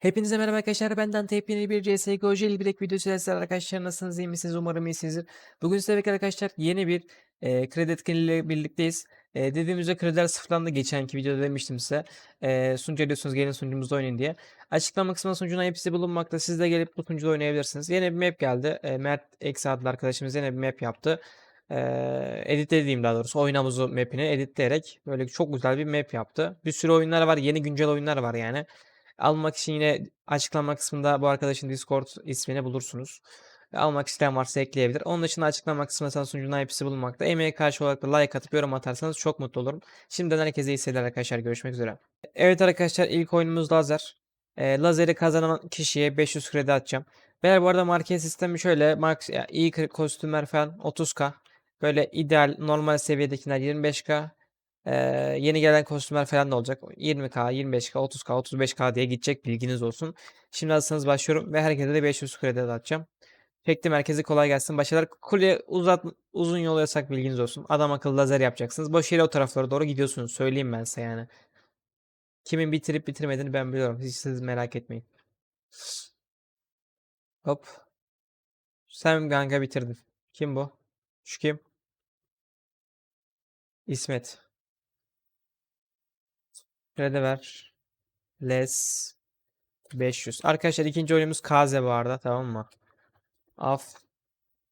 Hepinize merhaba arkadaşlar. Benden tepkili bir CSGO Jailbreak videosu ile sizlerle arkadaşlar nasılsınız iyi misiniz? Umarım iyisinizdir. Bugün sizlerle birlikte arkadaşlar yeni bir e, kredi etkinliğiyle birlikteyiz. E, dediğim üzere krediler sıfırlandı. Geçenki videoda demiştim size. E, sunucu ediyorsunuz gelin sunucumuzda oynayın diye. Açıklama kısmında sunucunun hepsi bulunmakta. Siz de gelip bu sunucuda oynayabilirsiniz. Yeni bir map geldi. E, Mert Eksi adlı arkadaşımız yeni bir map yaptı. E, editlediğim daha doğrusu oyun mapini editleyerek böyle çok güzel bir map yaptı. Bir sürü oyunlar var. Yeni güncel oyunlar var yani. Almak için yine açıklama kısmında bu arkadaşın Discord ismini bulursunuz. Almak isteyen varsa ekleyebilir. Onun dışında açıklama kısmında sunucunun IP'si bulunmakta. Emeğe karşı olarak da like atıp yorum atarsanız çok mutlu olurum. Şimdiden herkese iyi seyirler arkadaşlar. Görüşmek üzere. Evet arkadaşlar ilk oyunumuz lazer. E, lazeri kazanan kişiye 500 kredi atacağım. Beyler bu arada market sistemi şöyle. Max, iyi kostümler falan 30k. Böyle ideal normal seviyedekiler 25k. Ee, yeni gelen kostümler falan da olacak. 20k, 25k, 30k, 35k diye gidecek bilginiz olsun. Şimdi hazırsanız başlıyorum ve herkese de 500 kredi dağıtacağım. Çektim herkese kolay gelsin. Başarılar. Kule uzat uzun yol yasak bilginiz olsun. Adam akıllı lazer yapacaksınız. Boş yere o taraflara doğru gidiyorsunuz. Söyleyeyim ben size yani. Kimin bitirip bitirmediğini ben biliyorum. Hiç siz merak etmeyin. Hop. Sen kanka bitirdin. Kim bu? Şu kim? İsmet. Kredi ver. Les 500. Arkadaşlar ikinci oyunumuz Kaze bu arada tamam mı? Af.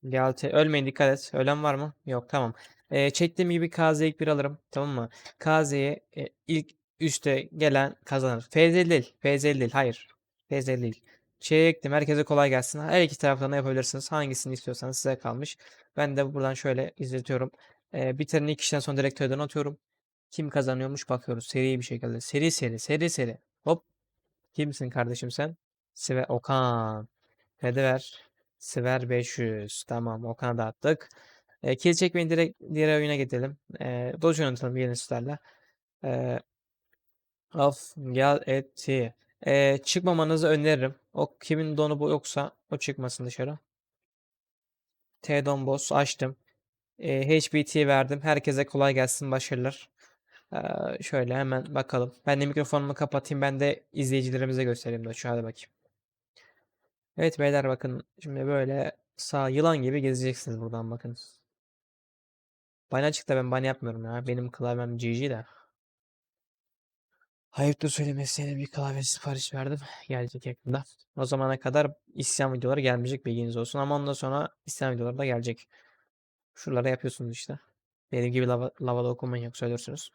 Galte. Ölmeyin dikkat et. Ölen var mı? Yok tamam. Ee, çektiğim gibi Kaze'yi ilk bir alırım. Tamam mı? Kaze'ye e, ilk üste gelen kazanır. FZ değil. FZ değil. Hayır. FZ değil. Çektim. Herkese kolay gelsin. Her iki taraftan da yapabilirsiniz. Hangisini istiyorsanız size kalmış. Ben de buradan şöyle izletiyorum. Ee, bitiren ilk kişiden sonra direkt öden atıyorum. Kim kazanıyormuş bakıyoruz. Seri bir şekilde. Seri seri. Seri seri. Hop. Kimsin kardeşim sen? Sive Okan. Hadi ver. Siver 500. Tamam Okan'a da attık. E, kill çekmeyin direkt diğer oyuna gidelim. E, Doge oynatalım yeni süslerle. E, of gel eti. E, çıkmamanızı öneririm. O kimin donu bu yoksa o çıkmasın dışarı. T-Don Boss açtım. E, HBT verdim. Herkese kolay gelsin. Başarılar. E, şöyle hemen bakalım. Ben de mikrofonumu kapatayım. Ben de izleyicilerimize göstereyim de şu hadi bakayım. Evet beyler bakın şimdi böyle sağ yılan gibi gezeceksiniz buradan bakın. Bana çıktı ben bana yapmıyorum ya. Benim klavyem GG de. Ayıptır söylemesi bir klavye sipariş verdim. Gelecek yakında. O zamana kadar isyan videoları gelmeyecek bilginiz olsun. Ama ondan sonra isyan videoları da gelecek. Şuralara yapıyorsunuz işte. Benim gibi lava, lavada okumayın yok söylüyorsunuz.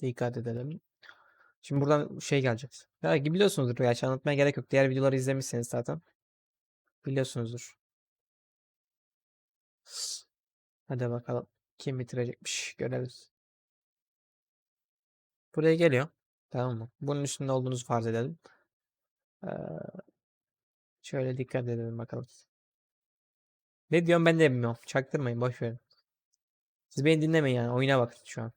Dikkat edelim. Şimdi buradan şey gelecek. Ya biliyorsunuzdur gerçi anlatmaya gerek yok. Diğer videoları izlemişsiniz zaten. Biliyorsunuzdur. Hadi bakalım. Kim bitirecekmiş görelim. Buraya geliyor. Tamam mı? Bunun üstünde olduğunuzu farz edelim. Ee, şöyle dikkat edelim bakalım. Ne diyorum ben de bilmiyorum. Çaktırmayın boş verin. Siz beni dinlemeyin yani. Oyuna bakın şu an.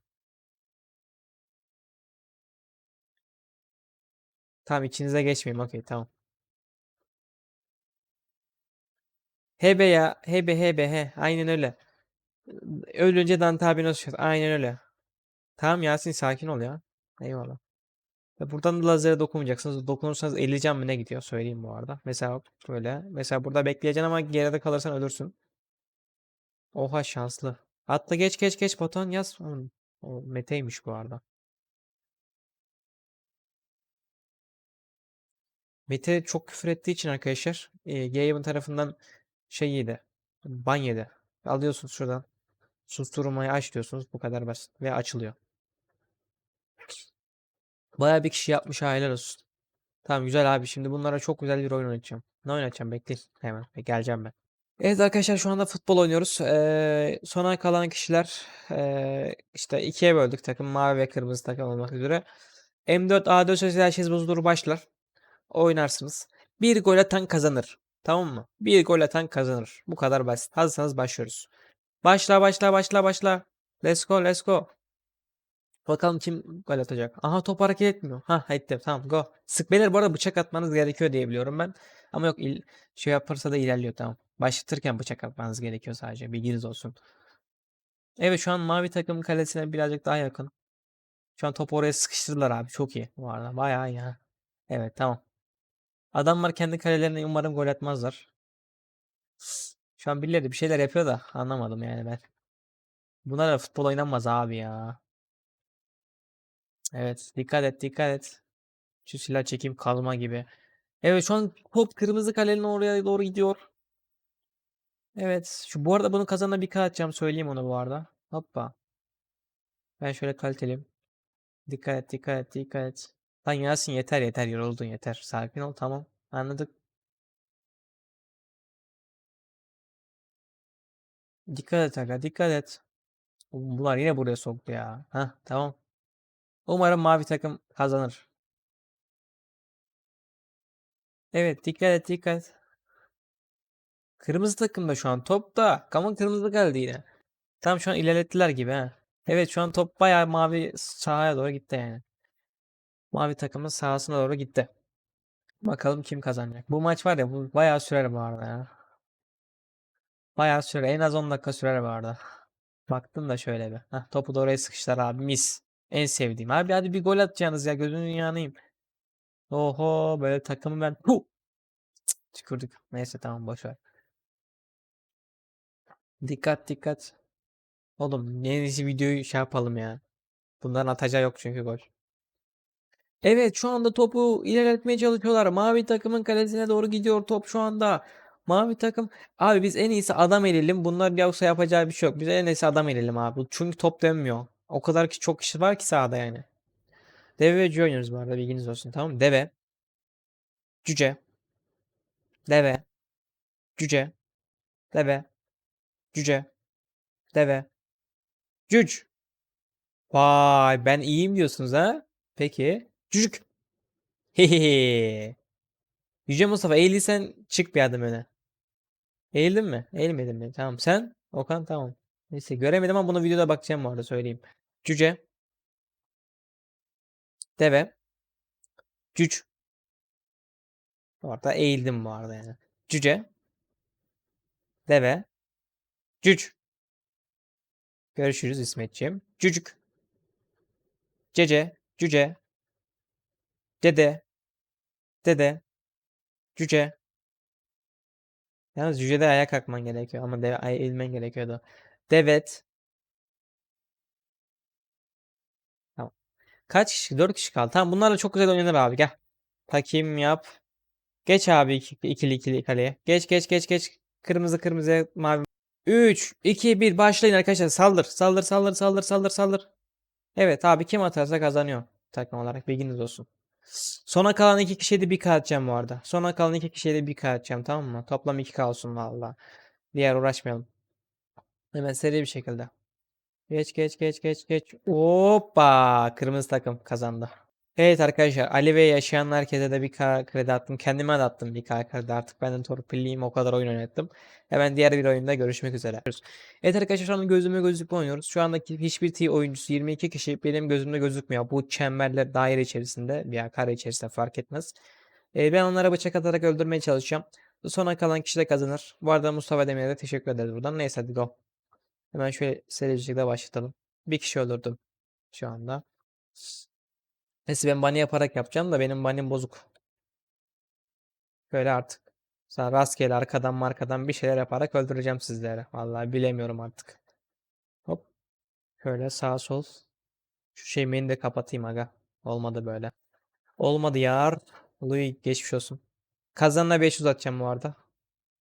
Tamam içinize geçmeyeyim. Okey tamam. Hebe ya. Hebe hebe he. Aynen öyle. Ölünce Dante abi nasıl Aynen öyle. Tamam Yasin sakin ol ya. Eyvallah. Ve buradan da lazere dokunmayacaksınız. Dokunursanız 50 can mı ne gidiyor söyleyeyim bu arada. Mesela böyle. Mesela burada bekleyeceksin ama geride kalırsan ölürsün. Oha şanslı. Atla geç geç geç Batuhan yaz. O Mete'ymiş bu arada. Mete çok küfür ettiği için arkadaşlar e, Gaben tarafından şey yedi. Ban yedi. Alıyorsunuz şuradan. Susturmayı aç diyorsunuz. Bu kadar basit. Ve açılıyor. Baya bir kişi yapmış helal olsun. Tamam güzel abi. Şimdi bunlara çok güzel bir oyun oynatacağım. Ne oynatacağım? Bekleyin. Hemen. Geleceğim ben. Evet arkadaşlar şu anda futbol oynuyoruz. Ee, sona kalan kişiler ee, işte ikiye böldük takım. Mavi ve kırmızı takım olmak üzere. M4 A4 sözü her şey bozulur başlar. Oynarsınız. Bir gol atan kazanır. Tamam mı? Bir gol atan kazanır. Bu kadar basit. Hazırsanız başlıyoruz. Başla başla başla başla. Let's go let's go. Bakalım kim gol atacak. Aha top hareket etmiyor. Ha etti. Tamam go. Sık beyler bu arada bıçak atmanız gerekiyor diye biliyorum ben. Ama yok il şey yaparsa da ilerliyor tamam. Başlatırken bıçak atmanız gerekiyor sadece. Bilginiz olsun. Evet şu an mavi takım kalesine birazcık daha yakın. Şu an topu oraya sıkıştırdılar abi. Çok iyi bu arada. Bayağı iyi ha. Evet tamam. Adamlar kendi kalelerine umarım gol atmazlar. Şu an birileri bir şeyler yapıyor da anlamadım yani ben. Bunlar da futbol oynanmaz abi ya. Evet dikkat et dikkat et. Şu silah çekeyim kazma gibi. Evet şu an top kırmızı kalenin oraya doğru gidiyor. Evet. Şu bu arada bunun kazanına bir K atacağım söyleyeyim onu bu arada. Hoppa. Ben şöyle kaliteliyim. Dikkat et dikkat et dikkat et. Lan Yasin yeter yeter yoruldun yeter. Sakin ol tamam. Anladık. Dikkat et aga dikkat et. Bunlar yine buraya soktu ya. Hah tamam. Umarım mavi takım kazanır. Evet dikkat et dikkat. Kırmızı takım da şu an topta. Kaman kırmızı geldi yine. Tam şu an ilerlettiler gibi ha. Evet şu an top bayağı mavi sahaya doğru gitti yani. Mavi takımın sahasına doğru gitti. Bakalım kim kazanacak. Bu maç var ya bu bayağı sürer bu arada ya. Bayağı sürer. En az 10 dakika sürer bu arada. Baktım da şöyle bir. Heh, topu da oraya sıkıştılar abi mis. En sevdiğim. Abi hadi bir gol atacaksınız ya gözünün yanayım. Oho böyle takımı ben Huh! tükürdük. Neyse tamam boş ver. Dikkat dikkat. Oğlum en iyisi videoyu şey yapalım ya. Bunların atacağı yok çünkü gol. Evet şu anda topu ilerletmeye çalışıyorlar. Mavi takımın kalesine doğru gidiyor top şu anda. Mavi takım. Abi biz en iyisi adam eleyelim. Bunlar yoksa yapacağı bir şey yok. Biz en iyisi adam eleyelim abi. Çünkü top dönmüyor. O kadar ki çok kişi var ki sahada yani. Deve ve cüce oynuyoruz bu arada bilginiz olsun tamam mı? Deve. Cüce. Deve. Cüce. Deve. Cüce. Deve. Cüc. Vay ben iyiyim diyorsunuz ha? Peki. Cücük. Hehehe. Yüce Mustafa eğilirsen çık bir adım öne. Eğildin mi? Eğilmedin mi? Tamam. Sen? Okan tamam. Neyse göremedim ama bunu videoda bakacağım bu arada söyleyeyim. Cüce. Deve. Cüc. Orada eğildim bu arada yani. Cüce. Deve. Cüc. Görüşürüz İsmetciğim. Cücük. Cece. Cüce. Dede. Dede. Cüce. Yalnız cücede ayağa kalkman gerekiyor ama deve ay eğilmen gerekiyordu. Devet. Tamam. Kaç kişi? 4 kişi kaldı. Tamam bunlarla çok güzel oynanır abi gel. Takayım yap. Geç abi iki- ikili ikili kaleye. Geç geç geç geç. Kırmızı kırmızı mavi. 3 2 1 başlayın arkadaşlar. Saldır. Saldır saldır saldır saldır saldır. Evet abi kim atarsa kazanıyor. Takım olarak bilginiz olsun. Sona kalan iki kişiye de bir k atacağım bu arada. Sona kalan iki kişiye de bir k tamam mı? Toplam 2 k olsun valla. Diğer uğraşmayalım. Hemen seri bir şekilde. Geç geç geç geç geç. Hoppa! Kırmızı takım kazandı. Evet arkadaşlar Ali ve yaşayan herkese de bir K kredi attım. Kendime de attım bir K kredi artık. Ben de torpilliyim o kadar oyun oynattım. Hemen diğer bir oyunda görüşmek üzere. Evet arkadaşlar şu anda gözüme gözlükle oynuyoruz. Şu andaki hiçbir T oyuncusu 22 kişi benim gözümde gözükmüyor. Bu çemberler daire içerisinde veya kare içerisinde fark etmez. Ee, ben onlara bıçak atarak öldürmeye çalışacağım. Sona kalan kişi de kazanır. Bu arada Mustafa Demir'e de teşekkür ederiz buradan. Neyse hadi go. Hemen şöyle seri başlatalım. Bir kişi öldürdüm şu anda. Neyse ben bunny yaparak yapacağım da benim bunny'm bozuk. Böyle artık. Sana rastgele arkadan markadan bir şeyler yaparak öldüreceğim sizlere. Vallahi bilemiyorum artık. Hop. Şöyle sağ sol. Şu şeyimi de kapatayım aga. Olmadı böyle. Olmadı yar. Louis geçmiş olsun. Kazanına 500 atacağım bu arada.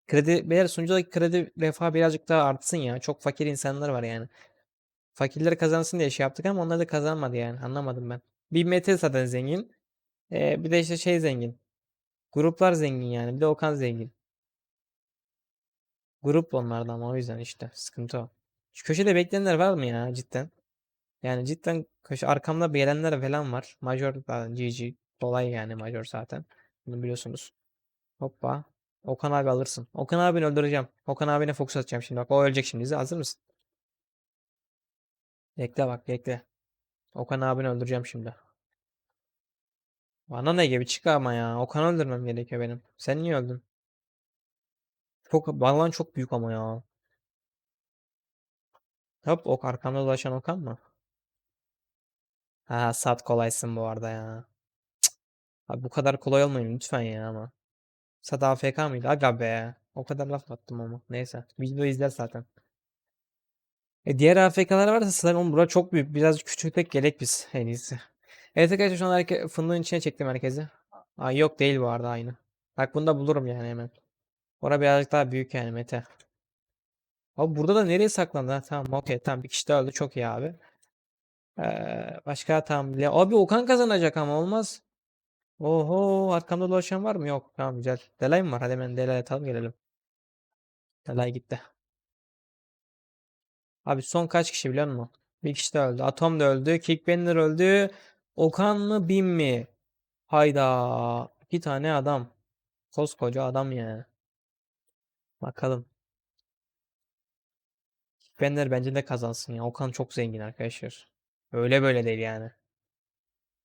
Kredi, beyler sunucudaki kredi refah birazcık daha artsın ya. Çok fakir insanlar var yani. Fakirleri kazansın diye şey yaptık ama onlar da kazanmadı yani. Anlamadım ben. Bir Mete zaten zengin. Ee, bir de işte şey zengin. Gruplar zengin yani. Bir de Okan zengin. Grup onlardan ama o yüzden işte sıkıntı o. Şu köşede bekleyenler var mı ya cidden? Yani cidden köşe arkamda gelenler falan var. Major zaten GG. Kolay yani Major zaten. Bunu biliyorsunuz. Hoppa. Okan abi alırsın. Okan abini öldüreceğim. Okan abine fokus atacağım şimdi. Bak o ölecek şimdi. Hazır mısın? Bekle bak bekle. Okan abini öldüreceğim şimdi. Bana ne gibi çık ama ya. Okan'ı öldürmem gerekiyor benim. Sen niye öldün? Çok balon çok büyük ama ya. Hop ok arkamda dolaşan Okan mı? Ha sat kolaysın bu arada ya. Cık. Abi bu kadar kolay olmayın lütfen ya ama. Sad AFK mıydı? Aga be. O kadar laf attım ama. Neyse. Video izler zaten. E diğer AFK'lar varsa sanırım bura çok büyük. Biraz küçültek gerek biz en iyisi. Evet arkadaşlar şu an herke- fındığın içine çektim herkesi. Aa, yok değil bu arada aynı. Bak bunu da bulurum yani hemen. Ora birazcık daha büyük yani Mete. Abi burada da nereye saklandı? Ha, tamam okey tamam bir kişi de öldü çok iyi abi. Ee, başka tamam. Le- Abi Okan kazanacak ama olmaz. Oho arkamda dolaşan var mı? Yok tamam güzel. Delay mı var? Hadi hemen Delay atalım gelelim. Delay gitti. Abi son kaç kişi biliyor musun? Bir kişi de öldü. Atom da öldü. Kickbanner öldü. Okan mı Bin mi? Hayda. İki tane adam. Koskoca adam ya. Bakalım. Kickbanner bence de kazansın ya. Okan çok zengin arkadaşlar. Öyle böyle değil yani.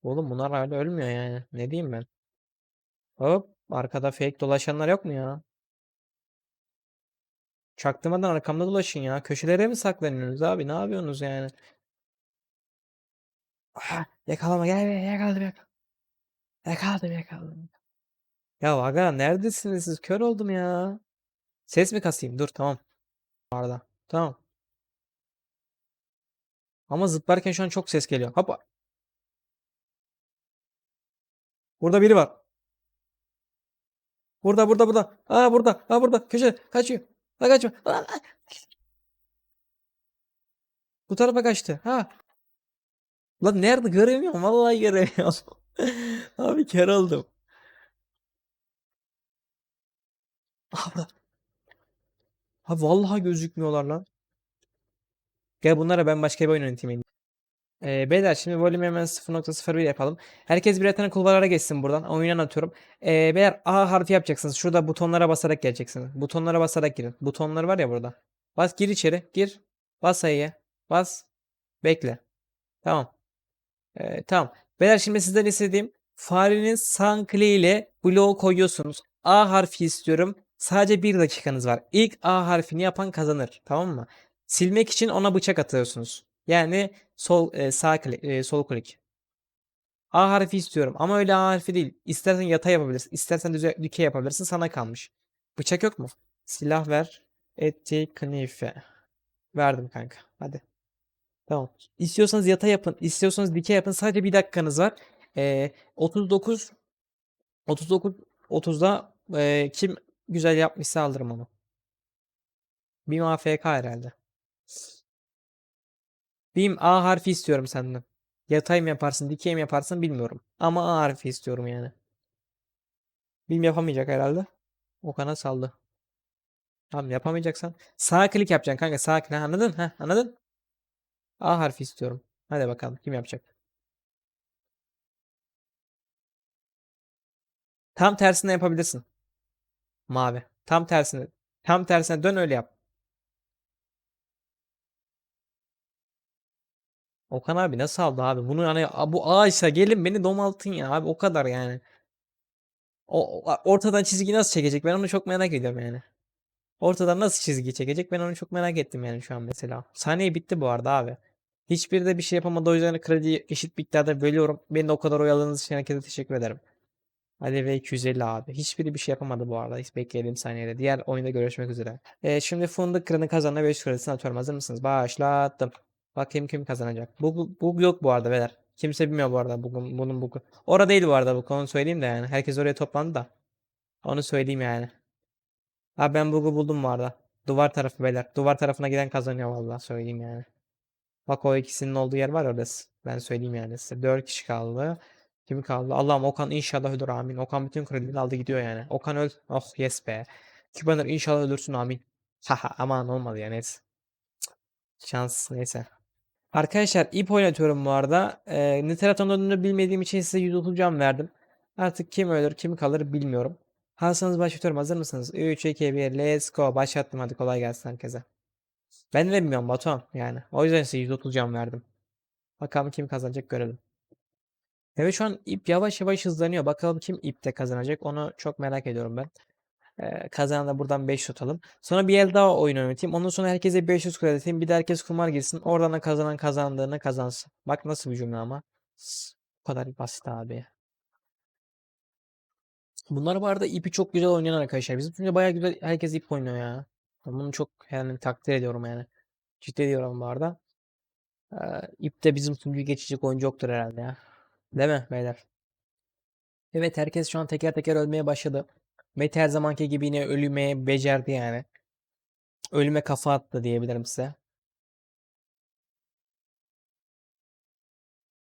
Oğlum bunlar hala ölmüyor yani. Ne diyeyim ben? Hop. Arkada fake dolaşanlar yok mu ya? Çaktırmadan arkamda dolaşın ya. Köşelere mi saklanıyorsunuz abi? Ne yapıyorsunuz yani? Ah, yakalama gel be yakaladım yakaladım. Yakaladım yakaladım. Ya aga neredesiniz siz? Kör oldum ya. Ses mi kasayım? Dur tamam. Arada. Tamam. Ama zıplarken şu an çok ses geliyor. Hoppa. Burada biri var. Burada burada burada. Aa burada. Aa burada. Köşe. Kaçıyor. Ha kaçma. Aa. Bu tarafa kaçtı. Ha. Lan nerede göremiyorum. Vallahi göremiyorum. Abi kör oldum. Burada. Ha vallahi gözükmüyorlar lan. Gel bunlara ben başka bir oyun oynatayım. Ee, beyler şimdi volüm hemen 0.01 yapalım. Herkes birer tane kulvarlara geçsin buradan. Oyundan atıyorum. Ee, beyler A harfi yapacaksınız. Şurada butonlara basarak geleceksiniz. Butonlara basarak girin. Butonlar var ya burada. Bas gir içeri. Gir. Bas sayıya. Bas. Bekle. Tamam. Ee, tamam. Beyler şimdi sizden istediğim farenin sağ ile bloğu koyuyorsunuz. A harfi istiyorum. Sadece bir dakikanız var. İlk A harfini yapan kazanır. Tamam mı? Silmek için ona bıçak atıyorsunuz. Yani sol e, sağ klik, e, sol klik. A harfi istiyorum ama öyle A harfi değil. İstersen yatay yapabilirsin. istersen düze, dikey yapabilirsin. Sana kalmış. Bıçak yok mu? Silah ver. Eti knife. Verdim kanka. Hadi. Tamam. İstiyorsanız yatay yapın. istiyorsanız dikey yapın. Sadece bir dakikanız var. Ee, 39 39 30'da e, kim güzel yapmışsa alırım onu. Bir AFK herhalde. Bim A harfi istiyorum senden. Yatay mı yaparsın, dikey mi yaparsın bilmiyorum. Ama A harfi istiyorum yani. Bim yapamayacak herhalde. Okan'a saldı. Tamam yapamayacaksan. Sağ klik yapacaksın kanka sağ klik. Anladın? Ha, anladın? A harfi istiyorum. Hadi bakalım kim yapacak? Tam tersine yapabilirsin. Mavi. Tam tersine. Tam tersine dön öyle yap. Okan abi nasıl aldı abi? Bunu hani "A, bu A gelin beni domaltın ya abi o kadar yani. O, ortadan çizgi nasıl çekecek? Ben onu çok merak ediyorum yani. Ortadan nasıl çizgi çekecek? Ben onu çok merak ettim yani şu an mesela. Saniye bitti bu arada abi. Hiçbiri de bir şey yapamadı o yüzden krediyi eşit miktarda bölüyorum. Beni de o kadar oyaladığınız için herkese teşekkür ederim. Ali ve 250 abi. Hiçbiri bir şey yapamadı bu arada. Hiç bekleyelim saniyede. Diğer oyunda görüşmek üzere. Ee, şimdi fındık kırını kazanına 5 kredisini atıyorum. Hazır mısınız? Başlattım. Bakayım kim kazanacak. Bu bug yok bu arada beyler. Kimse bilmiyor bu arada bugün bunun bugü. Orada değil bu arada bu konu söyleyeyim de yani. Herkes oraya toplandı da. Onu söyleyeyim yani. Abi ben bug'u buldum bu arada. Duvar tarafı beyler. Duvar tarafına giden kazanıyor vallahi söyleyeyim yani. Bak o ikisinin olduğu yer var orası. Ben söyleyeyim yani size. 4 kişi kaldı. Kim kaldı? Allah'ım Okan inşallah ölür amin. Okan bütün kredileri aldı gidiyor yani. Okan öl. Oh yes be. Kübaner inşallah ölürsün amin. Haha aman olmadı ya neyse. Şans neyse. Arkadaşlar ip oynatıyorum bu arada. Ee, Niteraton önünü bilmediğim için size 130 can verdim. Artık kim ölür kim kalır bilmiyorum. Hazırsanız başlatıyorum. Hazır mısınız? 3, 2, 1, let's go. Başlattım hadi kolay gelsin herkese. Ben de bilmiyorum Batuhan yani. O yüzden size 130 can verdim. Bakalım kim kazanacak görelim. Evet şu an ip yavaş yavaş hızlanıyor. Bakalım kim ipte kazanacak. Onu çok merak ediyorum ben. Ee, kazanan da buradan 5 tutalım. Sonra bir el daha oyun oynatayım. Ondan sonra herkese 500 kredi atayım. Bir de herkes kumar girsin. Oradan da kazanan kazandığını kazansın. Bak nasıl bir cümle ama. Bu kadar basit abi. Bunlar bu arada ipi çok güzel oynayan arkadaşlar. Bizim sunucuda bayağı güzel herkes ip oynuyor ya. Ben bunu çok yani takdir ediyorum yani. Ciddi diyorum bu arada. Ee, ip de bizim sunucuyu geçecek oyuncu yoktur herhalde ya. Değil mi beyler? Evet herkes şu an teker teker ölmeye başladı. Mete her zamanki gibi yine ölüme becerdi yani. Ölüme kafa attı diyebilirim size.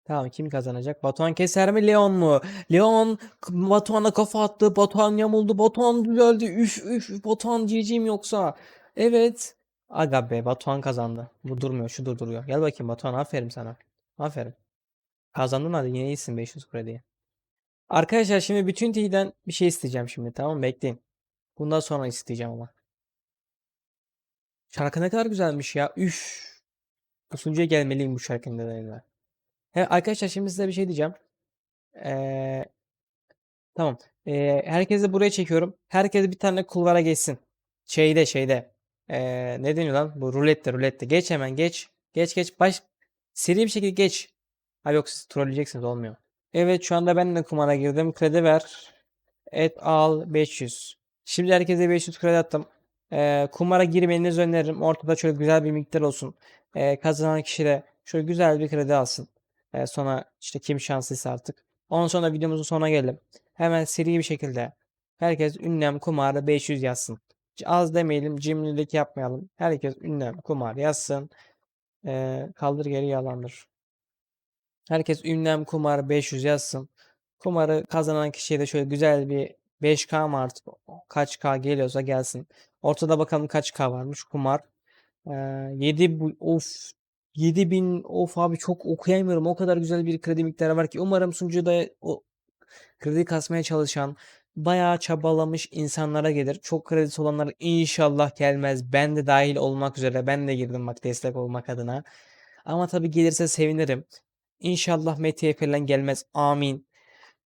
Tamam kim kazanacak? Batuhan Keser mi Leon mu? Leon Batuhan'a kafa attı. Batuhan yamuldu. Batuhan düzeldi. Üf üf Batuhan GG'm yoksa. Evet. Aga be Batuhan kazandı. Bu durmuyor. Şu durduruyor. Gel bakayım Batuhan aferin sana. Aferin. Kazandın hadi yine iyisin 500 krediye. Arkadaşlar şimdi bütün T'den bir şey isteyeceğim şimdi tamam mı? Bekleyin. Bundan sonra isteyeceğim ama. Şarkı ne kadar güzelmiş ya. Üf. Bu sunucuya gelmeliyim bu şarkının nedeniyle. He, arkadaşlar şimdi size bir şey diyeceğim. Ee, tamam. Ee, herkesi buraya çekiyorum. Herkes bir tane kulvara geçsin. Şeyde şeyde. Ee, ne deniyor lan? Bu rulette rulette. Geç hemen geç. Geç geç. Baş. Seri bir şekilde geç. Ha yok siz trolleyeceksiniz olmuyor. Evet şu anda ben de kumara girdim. Kredi ver. Et al 500. Şimdi herkese 500 kredi attım. Ee, kumara girmenizi öneririm. Ortada şöyle güzel bir miktar olsun. Ee, kazanan kişi de şöyle güzel bir kredi alsın. Ee, sonra işte kim şanslıysa artık. Ondan sonra videomuzun sonuna gelelim. Hemen seri bir şekilde herkes ünlem kumar 500 yazsın. Az demeyelim, cimrilik yapmayalım. Herkes ünlem kumar yazsın. Ee, kaldır geri yalandır. Herkes ünlem kumar 500 yazsın. Kumarı kazanan kişiye de şöyle güzel bir 5K mı artık kaç K geliyorsa gelsin. Ortada bakalım kaç K varmış kumar. Ee, 7 bu of 7000 of abi çok okuyamıyorum. O kadar güzel bir kredi miktarı var ki umarım sunucuda o kredi kasmaya çalışan bayağı çabalamış insanlara gelir. Çok kredisi olanlar inşallah gelmez. Ben de dahil olmak üzere ben de girdim bak destek olmak adına. Ama tabii gelirse sevinirim. İnşallah Mete'ye falan gelmez. Amin.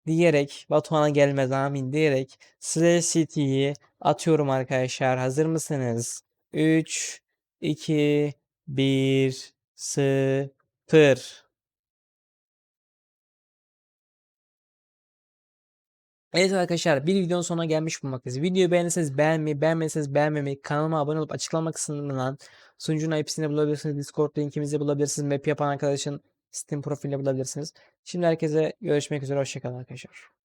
Diyerek Batuhan'a gelmez amin diyerek Slash City'yi atıyorum arkadaşlar. Hazır mısınız? 3 2 1 0 Evet arkadaşlar bir videonun sonuna gelmiş bulunmaktayız. Videoyu beğenirseniz beğenmeyi, beğenmediyseniz beğenmemeyi, kanalıma abone olup açıklama kısmından sunucunun hepsini bulabilirsiniz. Discord linkimizi bulabilirsiniz. Map yapan arkadaşın Steam profiline bulabilirsiniz. Şimdi herkese görüşmek üzere. Hoşçakalın arkadaşlar.